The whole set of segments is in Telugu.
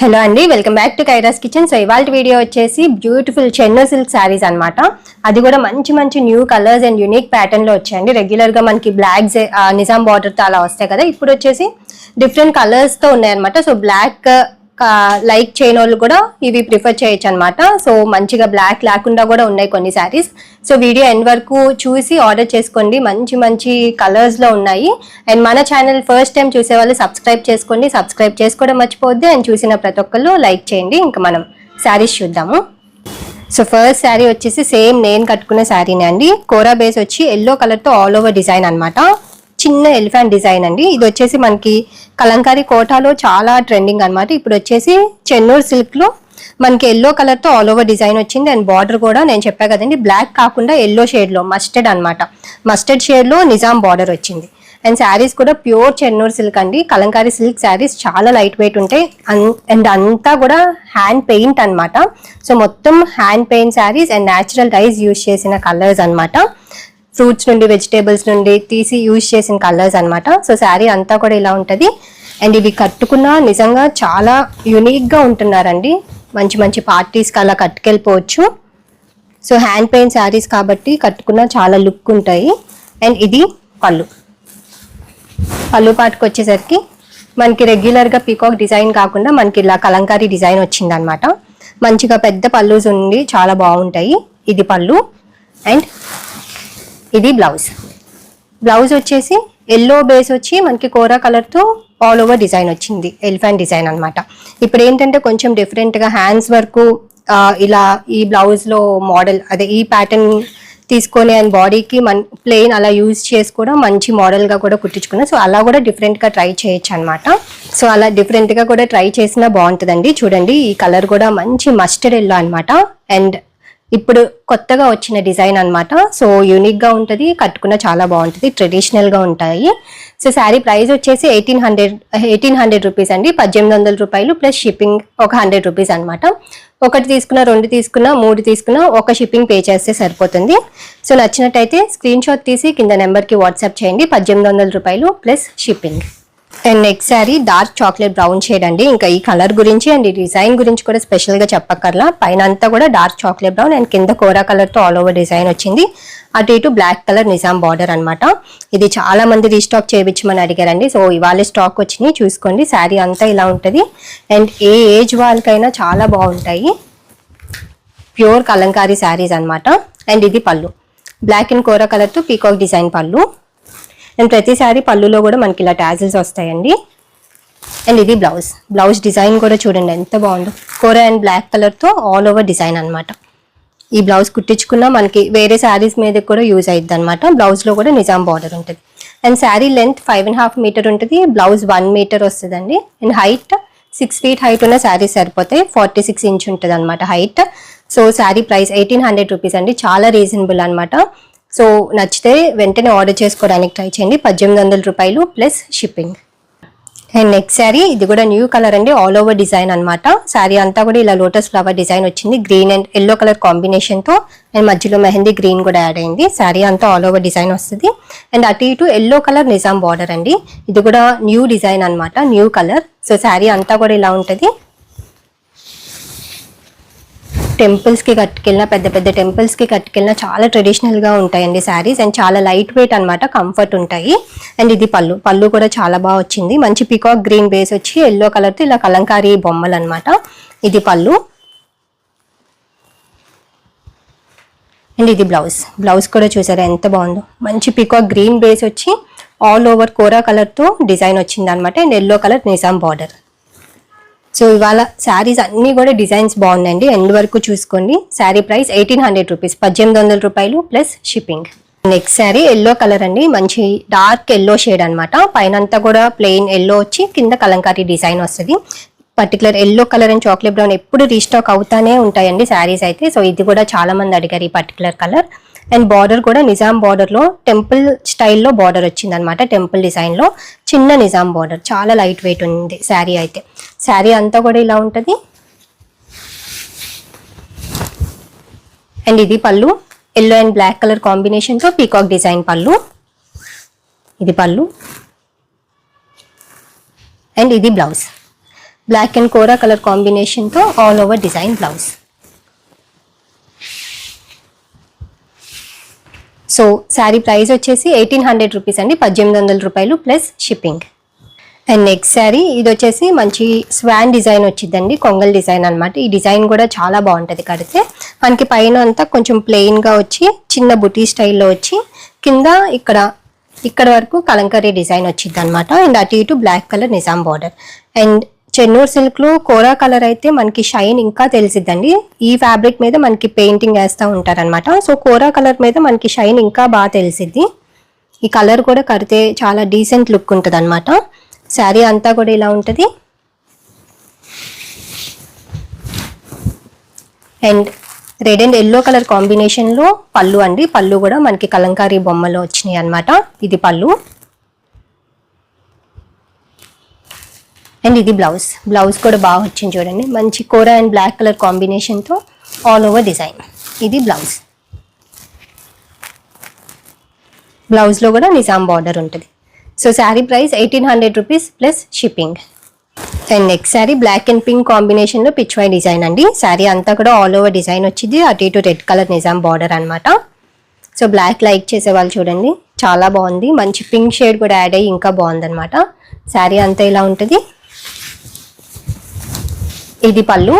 హలో అండి welcome back to Kaira's kitchen. So ఇవాళ వీడియో వచ్చేసి బ్యూటిఫుల్ చెన్నో సిల్క్ శారీస్ అనమాట అది కూడా మంచి మంచి న్యూ కలర్స్ అండ్ యూనిక్ ప్యాటర్న్లో వచ్చాయండి. రెగ్యులర్గా మనకి బ్లాక్ నిజాం బార్డర్తో అలా వస్తాయి కదా. ఇప్పుడు వచ్చేసి డిఫరెంట్ కలర్స్తో ఉన్నాయన్నమాట. సో బ్లాక్ లైక్ చేయని వాళ్ళు కూడా ఇవి ప్రిఫర్ చేయొచ్చు అనమాట సో మంచిగా బ్లాక్ లేకుండా కూడా ఉన్నాయి కొన్ని శారీస్ సో వీడియో ఎండ్ వరకు చూసి ఆర్డర్ చేసుకోండి. మంచి మంచి కలర్స్లో ఉన్నాయి. అండ్ మన ఛానల్ ఫస్ట్ టైం చూసే వాళ్ళు సబ్స్క్రైబ్ చేసుకోండి. సబ్స్క్రైబ్ చేసుకోవడం మర్చిపోద్ది అండ్ చూసిన ప్రతి ఒక్కళ్ళు లైక్ చేయండి. ఇంకా మనం శారీస్ చూద్దాము. సో ఫస్ట్ శారీ వచ్చేసి సేమ్ నేను కట్టుకున్న శారీనే అండి. కోరా బేస్ వచ్చి ఎల్లో కలర్తో ఆల్ ఓవర్ డిజైన్ అనమాట చిన్న ఎలిఫెంట్ డిజైన్ అండి. ఇది వచ్చేసి మనకి కలంకారీ కోటాలో చాలా ట్రెండింగ్ అన్నమాట. ఇప్పుడు వచ్చేసి చెన్నూరు సిల్క్లో మనకి ఎల్లో కలర్తో ఆల్ ఓవర్ డిజైన్ వచ్చింది. అండ్ బార్డర్ కూడా నేను చెప్పా కదండి. బ్లాక్ కాకుండా ఎల్లో షేడ్లో మస్టర్డ్ అనమాట మస్టర్డ్ షేడ్లో నిజాం బార్డర్ వచ్చింది. అండ్ శారీస్ కూడా ప్యూర్ చెన్నూరు సిల్క్ అండి. కలంకారీ సిల్క్ శారీస్ చాలా లైట్ వెయిట్ ఉంటాయి. అండ్ అంతా కూడా హ్యాండ్ పెయింట్ అన్నమాట. సో మొత్తం hand paint saris and natural dyes use చేసిన కలర్స్ అనమాట ఫ్రూట్స్ నుండి వెజిటేబుల్స్ నుండి తీసి యూజ్ చేసిన కలర్స్ అనమాట సో శారీ అంతా కూడా ఇలా ఉంటుంది. అండ్ ఇవి కట్టుకున్న నిజంగా చాలా యునిక్గా ఉంటున్నారండి. మంచి మంచి పార్టీస్కి అలా కట్టుకెళ్ళిపోవచ్చు. సో హ్యాండ్ పెయింట్ శారీస్ కాబట్టి కట్టుకున్న చాలా లుక్ ఉంటాయి. అండ్ ఇది పళ్ళు. పళ్ళు పాటుకు వచ్చేసరికి మనకి రెగ్యులర్గా పీకాక్ డిజైన్ కాకుండా మనకి ఇలా కలంకారీ డిజైన్ వచ్చింది అనమాట మంచిగా పెద్ద పళ్ళుస్ ఉండి చాలా బాగుంటాయి. ఇది పళ్ళు. అండ్ ఇది బ్లౌజ్. బ్లౌజ్ వచ్చేసి ఎల్లో బేస్ వచ్చి మనకి కోరా కలర్తో ఆల్ ఓవర్ డిజైన్ వచ్చింది. ఎలిఫెంట్ డిజైన్ అనమాట ఇప్పుడు ఏంటంటే కొంచెం డిఫరెంట్గా హ్యాండ్స్ వర్కు ఇలా ఈ బ్లౌజ్లో మోడల్ అదే ఈ ప్యాటర్న్ తీసుకొని అండ్ బాడీకి మన ప్లెయిన్ అలా యూజ్ చేసి కూడా మంచి మోడల్గా కూడా కుట్టించుకున్నాం. సో అలా కూడా డిఫరెంట్గా ట్రై చేయొచ్చు అనమాట సో అలా డిఫరెంట్గా కూడా ట్రై చేసినా బాగుంటుందండి. చూడండి ఈ కలర్ కూడా మంచి మస్టర్డ్ ఎల్లో అనమాట అండ్ ఇప్పుడు కొత్తగా వచ్చిన డిజైన్ అన్నమాట. సో యూనిక్గా ఉంటుంది కట్టుకున్న చాలా బాగుంటుంది ట్రెడిషనల్గా ఉంటాయి. సో శారీ ప్రైస్ వచ్చేసి eighteen hundred eighteen hundred rupees అండి. పద్దెనిమిది వందల రూపాయలు ప్లస్ షిప్పింగ్ ఒక హండ్రెడ్ రూపీస్ అనమాట ఒకటి తీసుకున్న రెండు తీసుకున్న మూడు తీసుకున్న ఒక షిప్పింగ్ పే చేస్తే సరిపోతుంది. సో నచ్చినట్టయితే స్క్రీన్ షాట్ తీసి కింద నెంబర్కి వాట్సాప్ చేయండి. పద్దెనిమిది వందల రూపాయలు plus shipping and next sari dark chocolate brown shade అండి. ఇంకా ఈ కలర్ గురించి అండ్ ఈ డిజైన్ గురించి కూడా స్పెషల్గా చెప్పక్కర్లా. పైన అంతా కూడా డార్క్ చాక్లెట్ బ్రౌన్ అండ్ కింద కోరా కలర్తో ఆల్ ఓవర్ డిజైన్ వచ్చింది. అటు ఇటు బ్లాక్ కలర్ నిజాం బార్డర్ అనమాట ఇది చాలా మంది రీస్టాక్ చేయించమని అడిగారండి. సో ఇవాళ స్టాక్ వచ్చినాయి చూసుకోండి. శారీ అంతా ఇలా ఉంటుంది. అండ్ ఏ ఏజ్ వాళ్ళకైనా చాలా బాగుంటాయి. ప్యూర్ కలంకారీ శారీస్ అనమాట అండ్ ఇది పళ్ళు. బ్లాక్ అండ్ కోరా కలర్తో పీకాక్ డిజైన్ పళ్ళు. అండ్ ప్రతిసారి పళ్ళులో కూడా మనకి ఇలా ట్యాజిల్స్ వస్తాయండి. అండ్ ఇది బ్లౌజ్. బ్లౌజ్ డిజైన్ కూడా చూడండి ఎంత బాగుందో. కోరా అండ్ బ్లాక్ కలర్తో ఆల్ ఓవర్ డిజైన్ అనమాట ఈ బ్లౌజ్ కుట్టించుకున్నా మనకి వేరే శారీస్ మీద కూడా యూజ్ అయ్యిద్ది అనమాట బ్లౌజ్లో కూడా నిజాం బార్డర్ ఉంటుంది. And sari length five and half metre ఉంటుంది. బ్లౌజ్ వన్ మీటర్ వస్తుందండి. And height six feet height ఉన్న శారీస్ సరిపోతాయి. ఫార్టీ సిక్స్ ఇంచ్ ఉంటుంది అనమాట height so sari price eighteen hundred rupees అండి. చాలా రీజనబుల్ అనమాట సో నచ్చితే వెంటనే ఆర్డర్ చేసుకోవడానికి ట్రై చేయండి. పద్దెనిమిది వందల రూపాయలు plus shipping and next sari ఇది కూడా న్యూ కలర్ అండి. ఆల్ ఓవర్ డిజైన్ అన్నమాట. శారీ అంతా కూడా ఇలా లోటస్ ఫ్లవర్ డిజైన్ వచ్చింది. గ్రీన్ అండ్ ఎల్లో కలర్ కాంబినేషన్తో అండ్ మధ్యలో మెహందీ గ్రీన్ కూడా యాడ్ అయింది. శారీ అంతా ఆల్ ఓవర్ డిజైన్ వస్తుంది. అండ్ అటు ఇటు ఎల్లో కలర్ నిజాం బార్డర్ అండి. ఇది కూడా న్యూ డిజైన్ అన్నమాట. న్యూ కలర్ సో శారీ అంతా కూడా ఇలా ఉంటుంది. టెంపుల్స్కి కట్టుకెళ్ళినా పెద్ద పెద్ద టెంపుల్స్కి కట్టుకెళ్ళినా చాలా ట్రెడిషనల్గా ఉంటాయండి శారీస్ అండ్ చాలా లైట్ వెయిట్ అనమాట కంఫర్ట్ ఉంటాయి. అండ్ ఇది పళ్ళు పళ్ళు కూడా చాలా బాగా వచ్చింది. మంచి పికాక్ గ్రీన్ బేస్ వచ్చి ఎల్లో కలర్తో ఇలా కలంకారీ బొమ్మలు అనమాట ఇది పళ్ళు. అండ్ ఇది బ్లౌజ్ బ్లౌజ్ కూడా చూసారా ఎంత బాగుందో. మంచి పికాక్ గ్రీన్ బేస్ వచ్చి ఆల్ ఓవర్ కోరా కలర్తో డిజైన్ వచ్చింది అనమాట and yellow colour Nizam border so ఇవాళ శారీస్ అన్ని కూడా డిజైన్స్ బాగున్నాయండి. ఎండ్ వరకు చూసుకోండి. Sari price eighteen hundred rupees. పద్దెనిమిది వందల రూపాయలు plus shipping. Next sari yellow colour అండి. మంచి డార్క్ ఎల్లో షేడ్ అనమాట పైన అంతా కూడా ప్లెయిన్ ఎల్లో వచ్చి కింద కలంకారీ డిజైన్ వస్తుంది. Particular yellow colour and chocolate brown ఎప్పుడు రీస్టాక్ అవుతానే ఉంటాయండి శారీస్ అయితే. సో ఇది కూడా చాలా మంది అడిగారు ఈ పర్టికులర్ కలర్. అండ్ బార్డర్ కూడా నిజాం బార్డర్లో టెంపుల్ స్టైల్లో బార్డర్ వచ్చింది అనమాట టెంపుల్ డిజైన్లో చిన్న నిజాం బార్డర్. చాలా లైట్ వెయిట్ ఉంది శారీ అయితే. శారీ అంతా కూడా ఇలా ఉంటుంది. అండ్ ఇది పళ్ళు. ఎల్లో అండ్ బ్లాక్ కలర్ కాంబినేషన్తో పీకాక్ డిజైన్ పళ్ళు. ఇది పళ్ళు. అండ్ ఇది blouse black and kora colour కాంబినేషన్తో all over design blouse so sari price వచ్చేసి ఎయిటీన్ హండ్రెడ్ రూపీస్ అండి. పద్దెనిమిది వందల రూపాయలు plus shipping and next sari ఇది వచ్చేసి మంచి స్వాన్ డిజైన్ వచ్చిందండి కొంగల్ డిజైన్ అన్నమాట. ఈ డిజైన్ కూడా చాలా బాగుంటుంది కడితే. మనకి పైన అంతా కొంచెం ప్లెయిన్గా వచ్చి చిన్న బుటీ స్టైల్లో వచ్చి కింద ఇక్కడ ఇక్కడ వరకు కలంకరీ డిజైన్ వచ్చింది అనమాట అండ్ అటు ఇటు black colour Nizam border. And Chennur సిల్క్లో కోరా కలర్ అయితే మనకి షైన్ ఇంకా తెలిసిద్దండి. ఈ ఫ్యాబ్రిక్ మీద మనకి పెయింటింగ్ వేస్తూ ఉంటారనమాట సో కోరా కలర్ మీద మనకి షైన్ ఇంకా బాగా తెలిసిద్ది. ఈ కలర్ కూడా కడితే చాలా డీసెంట్ లుక్ ఉంటుంది అనమాట శారీ అంతా కూడా ఇలా ఉంటుంది. And red and yellow colour కాంబినేషన్లో పళ్ళు అండి. పళ్ళు కూడా మనకి కలంకారీ బొమ్మలో వచ్చినాయి అనమాట ఇది పళ్ళు. అండ్ ఇది బ్లౌజ్ బ్లౌజ్ కూడా బాగా వచ్చింది చూడండి. మంచి కూర అండ్ బ్లాక్ కలర్ కాంబినేషన్తో ఆల్ ఓవర్ డిజైన్ ఇది బ్లౌజ్ బ్లౌజ్లో కూడా నిజాం బార్డర్ ఉంటుంది. So sari price eighteen hundred rupees plus shipping and next sari black and pink కాంబినేషన్లో పిచ్వై డిజైన్ అండి శారీ అంతా కూడా ఆల్ ఓవర్ డిజైన్ వచ్చింది అటు ఇటు రెడ్ కలర్ నిజాం బార్డర్ అనమాట సో బ్లాక్ లైక్ చేసే వాళ్ళు చూడండి చాలా బాగుంది మంచి పింక్ షేడ్ కూడా యాడ్ అయ్యి ఇంకా బాగుందనమాట శారీ అంతా ఇలా ఉంటుంది ఇది పళ్ళు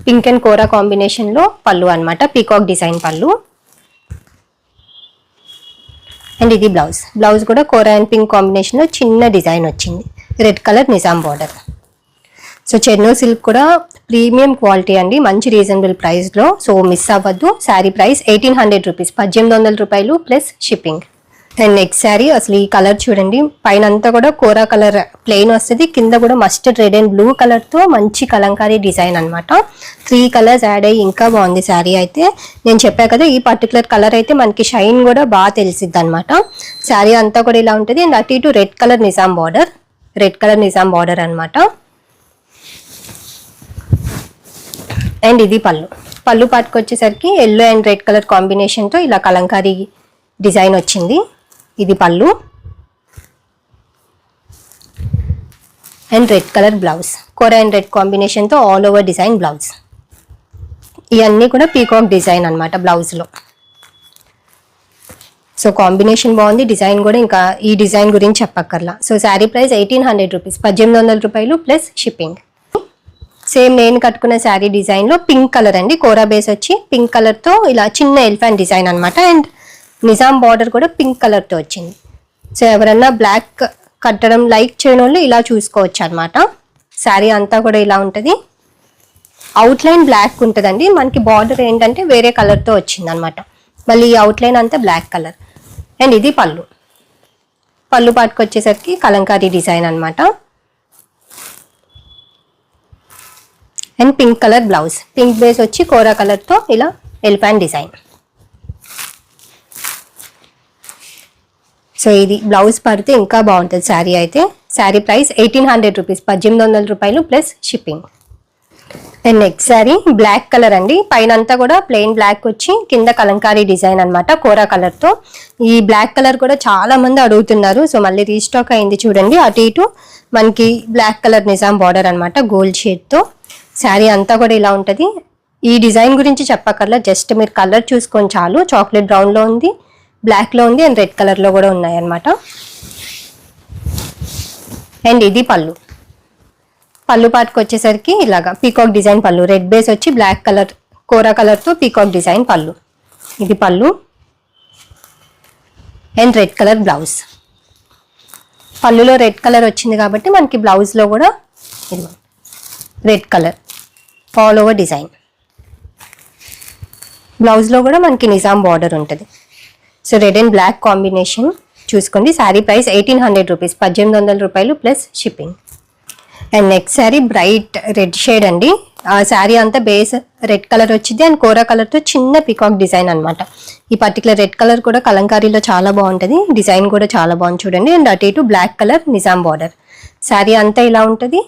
పింక్ అండ్ కోరా కాంబినేషన్లో పళ్ళు అనమాట పీకాక్ డిజైన్ పళ్ళు అండ్ ఇది బ్లౌజ్. బ్లౌజ్ కూడా కోరా అండ్ పింక్ కాంబినేషన్లో చిన్న డిజైన్ వచ్చింది. Red colour Nizam border so Chennur silk కూడా ప్రీమియం క్వాలిటీ అండి. మంచి రీజనబుల్ ప్రైస్లో సో మిస్ అవ్వద్దు. Sari price eighteen hundred rupees పద్దెనిమిది వందల రూపాయలు plus shipping and next sari అసలు ఈ కలర్ చూడండి. పైన అంతా కూడా కోరా కలర్ ప్లెయిన్ వస్తుంది. కింద కూడా మస్టర్డ్ రెడ్ అండ్ బ్లూ కలర్తో మంచి కలంకారీ డిజైన్ అనమాట త్రీ కలర్స్ యాడ్ అయ్యి ఇంకా బాగుంది శారీ అయితే. నేను చెప్పా కదా ఈ పర్టికులర్ కలర్ అయితే మనకి షైన్ కూడా బాగా తెలిసిద్ది అనమాట శారీ అంతా కూడా ఇలా ఉంటుంది. అండ్ అటు ఇటు red colour Nizam border red colour Nizam border అనమాట అండ్ ఇది పళ్ళు. పళ్ళు పాటుకు వచ్చేసరికి ఎల్లో అండ్ రెడ్ కలర్ కాంబినేషన్తో ఇలా కలంకారీ డిజైన్ వచ్చింది. ఇది పళ్ళు. అండ్ రెడ్ కలర్ బ్లౌజ్ కొర అండ్ రెడ్ కాంబినేషన్తో ఆల్ ఓవర్ డిజైన్ బ్లౌజ్ ఇవన్నీ కూడా పీకాక్ డిజైన్ అనమాట బ్లౌజ్లో సో కాంబినేషన్ బాగుంది. డిజైన్ కూడా ఇంకా ఈ డిజైన్ గురించి చెప్పక్కర్లా. So sari price eighteen hundred rupees పద్దెనిమిది వందల రూపాయలు ప్లస్ షిప్పింగ్ సేమ్ నేను కట్టుకున్న శారీ డిజైన్లో పింక్ కలర్ అండి. కోరా బేస్ వచ్చి పింక్ కలర్తో ఇలా చిన్న ఎలిఫెంట్ డిజైన్ అనమాట అండ్ నిజాం బార్డర్ కూడా పింక్ కలర్తో వచ్చింది. సో ఎవరన్నా బ్లాక్ కట్టడం లైక్ చేయని వాళ్ళు ఇలా చూసుకోవచ్చు అనమాట శారీ అంతా కూడా ఇలా ఉంటుంది. అవుట్లైన్ బ్లాక్ ఉంటుందండి. మనకి బార్డర్ ఏంటంటే వేరే కలర్తో వచ్చింది అనమాట మళ్ళీ ఈ అవుట్లైన్ అంతా బ్లాక్ కలర్. అండ్ ఇది పళ్ళు. పళ్ళు పాటుకు వచ్చేసరికి కలంకారీ డిజైన్ అనమాట and pink colour blouse. Pink base వచ్చి కోరా కలర్తో ఇలా ఎలిఫాంట్ డిజైన్. సో ఇది బ్లౌజ్ పడితే ఇంకా బాగుంటుంది శారీ అయితే. Sari price eighteen hundred rupees పద్దెనిమిది వందల రూపాయలు plus shipping. And next sari black colour అండి. పైన అంతా కూడా ప్లెయిన్ బ్లాక్ వచ్చి కింద కలంకారీ డిజైన్ అన్నమాట కోరా కలర్తో. ఈ బ్లాక్ కలర్ కూడా చాలా మంది అడుగుతున్నారు. సో మళ్ళీ రీస్టాక్ అయింది చూడండి. అటు ఇటు మనకి బ్లాక్ కలర్ నిజాం బార్డర్ అనమాట గోల్డ్ షేడ్తో. శారీ అంతా కూడా ఇలా ఉంటుంది. ఈ డిజైన్ గురించి చెప్పకర్లా జస్ట్ మీరు కలర్ చూసుకొని చాలు. చాక్లెట్ బ్రౌన్లో ఉంది. బ్లాక్లో ఉంది అండ్ రెడ్ కలర్లో కూడా ఉన్నాయి అనమాట అండ్ ఇది పళ్ళు. పళ్ళు పాటుకు వచ్చేసరికి ఇలాగా పీకాక్ డిజైన్ పళ్ళు. రెడ్ బేస్ వచ్చి బ్లాక్ కలర్ కోరా కలర్తో పీకాక్ డిజైన్ పళ్ళు. ఇది పళ్ళు. అండ్ రెడ్ కలర్ బ్లౌజ్ పళ్ళులో రెడ్ కలర్ వచ్చింది కాబట్టి మనకి బ్లౌజ్లో కూడా red colour all over design బ్లౌజ్లో కూడా మనకి నిజాం బార్డర్ ఉంటుంది. So red and black combination చూసుకోండి sari price eighteen hundred rupees పద్దెనిమిది వందల రూపాయలు plus shipping and next sari bright red shade అండి. ఆ శారీ అంతా బేస్ రెడ్ కలర్ వచ్చింది. అండ్ కోరా కలర్తో చిన్న పికాక్ డిజైన్ అన్నమాట. ఈ పర్టికులర్ రెడ్ కలర్ కూడా కలంకారీలో చాలా బాగుంటుంది. డిజైన్ కూడా చాలా బాగుంది చూడండి. అండ్ అటు ఇటు black colour Nizam border sari అంతా ఇలా ఉంటుంది?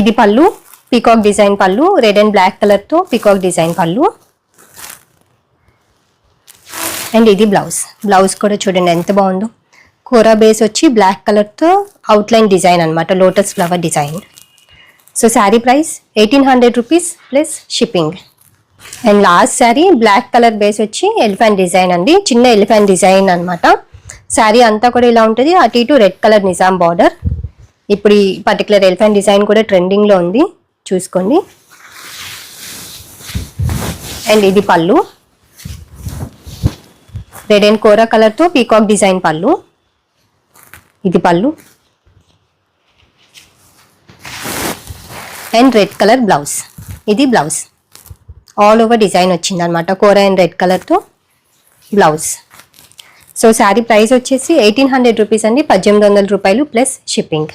ఇది పళ్ళు. పీకాక్ డిజైన్ పళ్ళు రెడ్ అండ్ బ్లాక్ కలర్తో పీకాక్ డిజైన్ పళ్ళు అండ్ ఇది బ్లౌజ్ బ్లౌజ్ కూడా చూడండి ఎంత బాగుందో. కూర బేస్ వచ్చి బ్లాక్ కలర్తో అవుట్లైన్ డిజైన్ అనమాట lotus flower design so sari price eighteen hundred rupees plus shipping and last sari black colour base వచ్చి ఎలిఫెంట్ డిజైన్ అండి. చిన్న ఎలిఫెంట్ డిజైన్ అనమాట శారీ అంతా కూడా ఇలా ఉంటుంది. అటు ఇటు రెడ్ కలర్ నిజాం బార్డర్ ఇప్పుడు ఈ పర్టికులర్ ఎలిఫెంట్ డిజైన్ కూడా ట్రెండింగ్లో ఉంది. చూసుకోండి. అండ్ ఇది పళ్ళు. రెడ్ అండ్ కోరా కలర్తో పీకాక్ డిజైన్ పళ్ళు. ఇది పళ్ళు. అండ్ రెడ్ కలర్ బ్లౌజ్ ఇది బ్లౌజ్ ఆల్ ఓవర్ డిజైన్ వచ్చింది అనమాట కోరా అండ్ రెడ్ కలర్తో బ్లౌజ్ సో శారీ ప్రైస్ వచ్చేసి ఎయిటీన్ హండ్రెడ్ రూపీస్ అండి. పద్దెనిమిది వందల రూపాయలు ప్లస్ షిప్పింగ్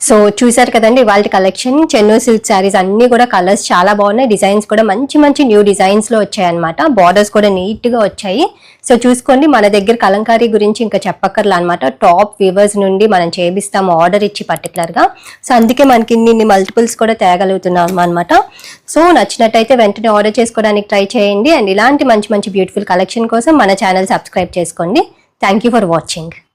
సో చూసారు కదండి వాళ్ళ కలెక్షన్ చెన్నూ సిల్క్ శారీస్ అన్ని కూడా కలర్స్ చాలా బాగున్నాయి. డిజైన్స్ కూడా మంచి మంచి న్యూ డిజైన్స్లో వచ్చాయి అనమాట బార్డర్స్ కూడా నీట్గా వచ్చాయి. సో చూసుకోండి మన దగ్గర కలంకారీ గురించి ఇంకా చెప్పక్కర్లా అనమాట టాప్ వ్యూవర్స్ నుండి మనం చేపిస్తాము ఆర్డర్ ఇచ్చి పర్టికులర్గా. సో అందుకే మనకి ఇన్ని మల్టిపుల్స్ కూడా తేగలుగుతున్నాము అనమాట సో నచ్చినట్టయితే వెంటనే ఆర్డర్ చేసుకోవడానికి ట్రై చేయండి. అండ్ ఇలాంటి మంచి మంచి బ్యూటిఫుల్ కలెక్షన్ కోసం మన ఛానల్ సబ్స్క్రైబ్ చేసుకోండి. Thank you for watching